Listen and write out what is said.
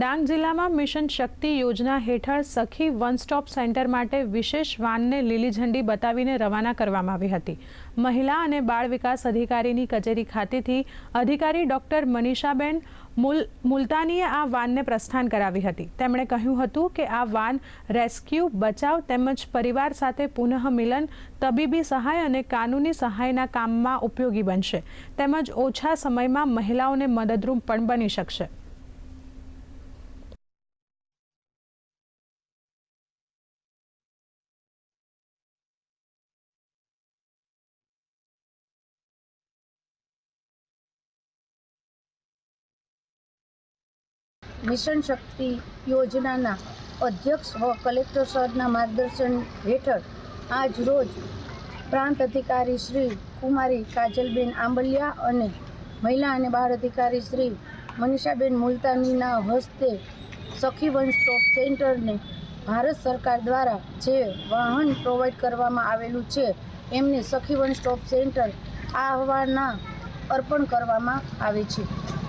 ડાંગ જિલ્લામાં મિશન શક્તિ યોજના હેઠળ સખી વન સ્ટોપ સેન્ટર માટે વિશેષ વાનને લીલી ઝંડી બતાવીને રવાના કરવામાં આવી હતી. મહિલા અને બાળ વિકાસ અધિકારીની કચેરી ખાતેથી અધિકારી ડોક્ટર મનીષાબેન મુલ, મુલતાનીએ આ વાનને પ્રસ્થાન કરાવી હતી. તેમણે કહ્યું હતું કે આ વાન રેસ્ક્યુ, બચાવ તેમજ પરિવાર સાથે પુનઃ મિલન તબીબી સહાય અને કાનૂની સહાયના કામમાં ઉપયોગી બનશે. તેમજ ઓછા સમયમાં મહિલાઓને મદદરૂપ પણ બની શકશે. મિશન શક્તિ યોજનાના અધ્યક્ષ વ કલેક્ટર સરના માર્ગદર્શન હેઠળ આજ રોજ પ્રાંત અધિકારી શ્રી કુમારી કાજલબેન આંબલિયા અને મહિલા અને બાળ અધિકારી શ્રી મનીષાબેન મુલતાનીના હસ્તે સખી વન સ્ટોપ સેન્ટરને ભારત સરકાર દ્વારા જે વાહન પ્રોવાઈડ કરવામાં આવેલું છે, એમને સખી વન સ્ટોપ સેન્ટર આહવાના અર્પણ કરવામાં આવે છે.